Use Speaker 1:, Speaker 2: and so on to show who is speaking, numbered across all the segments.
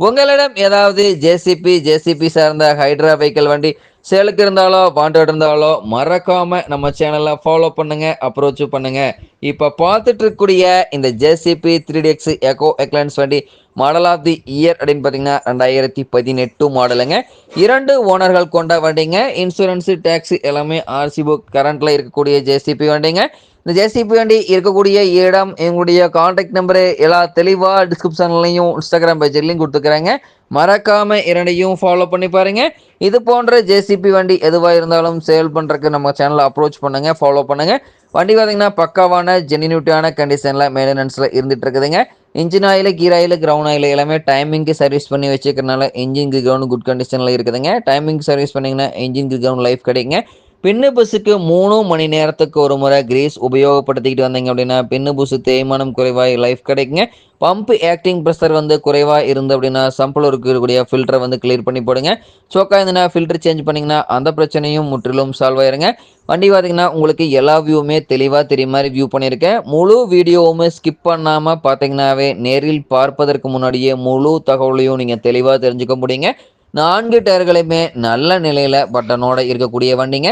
Speaker 1: உங்களிடம் ஏதாவது JCB JCB சார்ந்த ஹைட்ரா வெஹிக்கிள் வண்டி சேலுக்கு இருந்தாலோ பாண்டோட் இருந்தாலோ மறக்காம நம்ம சேனலை ஃபாலோ பண்ணுங்க அப்ரோச் பண்ணுங்க. இப்போ பார்த்துட்டு இருக்கக்கூடிய இந்த JCB three DX eco excellence வண்டி மாடல் ஆஃப் தி இயர் அப்படின்னு பார்த்தீங்கன்னா ரெண்டாயிரத்தி பதினெட்டு மாடலுங்க. இரண்டு ஓனர்கள் கொண்ட வண்டிங்க. இன்சூரன்ஸு டேக்ஸி எல்லாமே ஆர்சி புக் கரண்ட்டில் இருக்கக்கூடிய ஜேசிபி வண்டிங்க. இந்த ஜேசிபி வண்டி இருக்கக்கூடிய இடம் எங்களுடைய காண்டாக்ட் நம்பரு எல்லா தெளிவாக டிஸ்கிரிப்ஷன்லையும் இன்ஸ்டாகிராம் பேஜ்லையும் கொடுத்துக்கிறாங்க. மறக்காமல் இரண்டையும் ஃபாலோ பண்ணி பாருங்கள் இது போன்ற ஜேசிபி வண்டி எதுவாக இருந்தாலும் சேல் பண்ணுறதுக்கு நம்ம சேனலை அப்ரோச் பண்ணுங்கள் ஃபாலோ பண்ணுங்க. வண்டி பார்த்தீங்கன்னா பக்காவான ஜென்யூனிட்டியான கண்டிஷனில் மெயின்டெனன்ஸில் இருந்துட்டு இருக்குதுங்க engine oil gear oil ground oil எல்லாமே டைமிங்க்கு சர்வீஸ் பண்ணி வச்சுக்கிறனால இன்ஜின் கிரவுண்ட் குட் கண்டிஷனில் இருக்குதுங்க. டைமிங் சர்வீஸ் பண்ணிங்கன்னா இன்ஜின் கிரவுண்ட் லைஃப் கிடைக்குங்க. பின்னு பஸ்ஸுக்கு மூணு மணி நேரத்துக்கு ஒரு முறை கிரீஸ் உபயோகப்படுத்திக்கிட்டு வந்தீங்க அப்படின்னா பின்னு பஸ்ஸு தேய்மானம் குறைவாக லைஃப் கிடைக்குங்க. பம்ப் ஆக்டிங் ப்ரெஷர் வந்து குறைவாக இருந்து அப்படின்னா சம்பிள் இருக்கக்கூடிய ஃபில்டரை வந்து கிளியர் பண்ணி போடுங்க. சோக்கா இருந்ததுன்னா ஃபில்டர் சேஞ்ச் பண்ணிங்கன்னா அந்த பிரச்சனையும் முற்றிலும் சால்வ் ஆயிருங்க. வண்டி பார்த்தீங்கன்னா உங்களுக்கு எல்லா வியூவுமே தெளிவாக தெரிய மாதிரி வியூ பண்ணியிருக்கேன். முழு வீடியோவுமே ஸ்கிப் பண்ணாமல் பார்த்தீங்கன்னாவே நேரில் பார்ப்பதற்கு முன்னாடியே முழு தகவலையும் நீங்கள் தெளிவாக தெரிஞ்சுக்க முடியுங்க. நான்கு டயர்களுமே நல்ல நிலையில் பட்டனோட இருக்கக்கூடிய வண்டிங்க.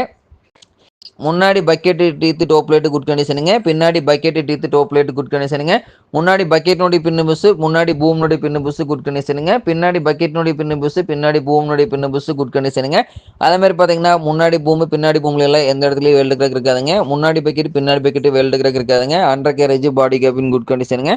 Speaker 1: முன்னாடி bucket teeth top plate good கண்டிஷனுங்க பின்னாடி bucket teeth top plate good கண்டிஷனுங்க முன்னாடி பக்கெட்னுடைய பின்னு புஸ்ஸு முன்னாடி பூம்னுடைய பின்னு புஸ்ஸு குட் கண்டிஷனுங்க பின்னாடி பக்கெட்னுடைய பின்னு புஸ்ஸு பின்னாடி பூம்னுடைய பின்னு புஸ்ஸு குட் கண்டிஷனுங்க அதே மாதிரி பார்த்தீங்கன்னா முன்னாடி பூமு பின்னாடி பூமில் எல்லாம் எந்த இடத்துலையும் வெல்டு கிரக் இருக்காதுங்க. முன்னாடி பக்கெட் பின்னாடி பக்கெட்டு வெல்டு கிரக் இருக்காதுங்க. Under garage body cabin good கண்டிஷனுங்க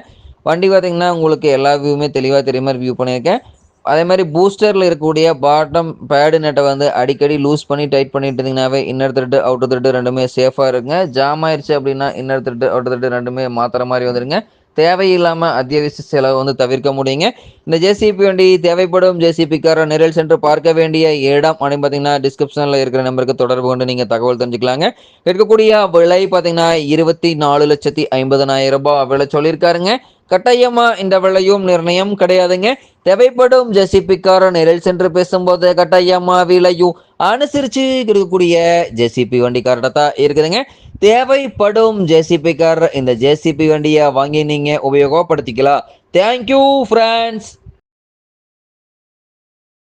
Speaker 1: வண்டி பார்த்தீங்கன்னா உங்களுக்கு எல்லா வியூவுமே தெளிவாக தெரியுமாதிரி வியூ பண்ணியிருக்கேன். அதே மாதிரி பூஸ்டரில் இருக்கக்கூடிய பாட்டம் பேடு நெட்டை வந்து அடிக்கடி லூஸ் பண்ணி டைட் பண்ணிட்டு இருந்தீங்கன்னாவே இன்னர் த்ரெட்டு அவுட்டர் த்ரெட்டு ரெண்டுமே சேஃபாக இருங்க. ஜாம் ஆயிடுச்சு அப்படின்னா இன்னர் த்ரெட்டு அவுட்டர் த்ரெட்டு ரெண்டுமே மாற்றுற மாதிரி வந்துடுங்க தேவையில்லாமல் அத்தியாவசிய செலவு வந்து தவிர்க்க முடியுங்க. இந்த ஜேசிபி வண்டி தேவைப்படும். ஜேசிபிக்கார நிரல் சென்று பார்க்க வேண்டிய இடம் அப்படின்னு பார்த்தீங்கன்னா டிஸ்கிரிப்ஷனில் இருக்கிற நம்பருக்கு தொடர்பு கொண்டு நீங்கள் தகவல் தெரிஞ்சுக்கலாங்க. இருக்கக்கூடிய விலை பார்த்தீங்கன்னா இருபத்தி நாலு லட்சத்தி ஐம்பதனாயிரம் ரூபாய் விலை சொல்லியிருக்காருங்க. கட்டாயமா இந்த விலையும் நிர்ணயம் கிடையாதுங்க. தேவைப்படும் ஜெசிபிக்கார நேரில் சென்று பேசும்போது கட்டாயமா விலையும் அனுசரிச்சு இருக்கக்கூடிய ஜேசிபி வண்டி தான் இருக்குதுங்க. தேவைப்படும் ஜேசிபி கார் இந்த ஜேசிபி வண்டியை வாங்கி நீங்கள் உபயோகப்படுத்திக்கலாம். Thank you friends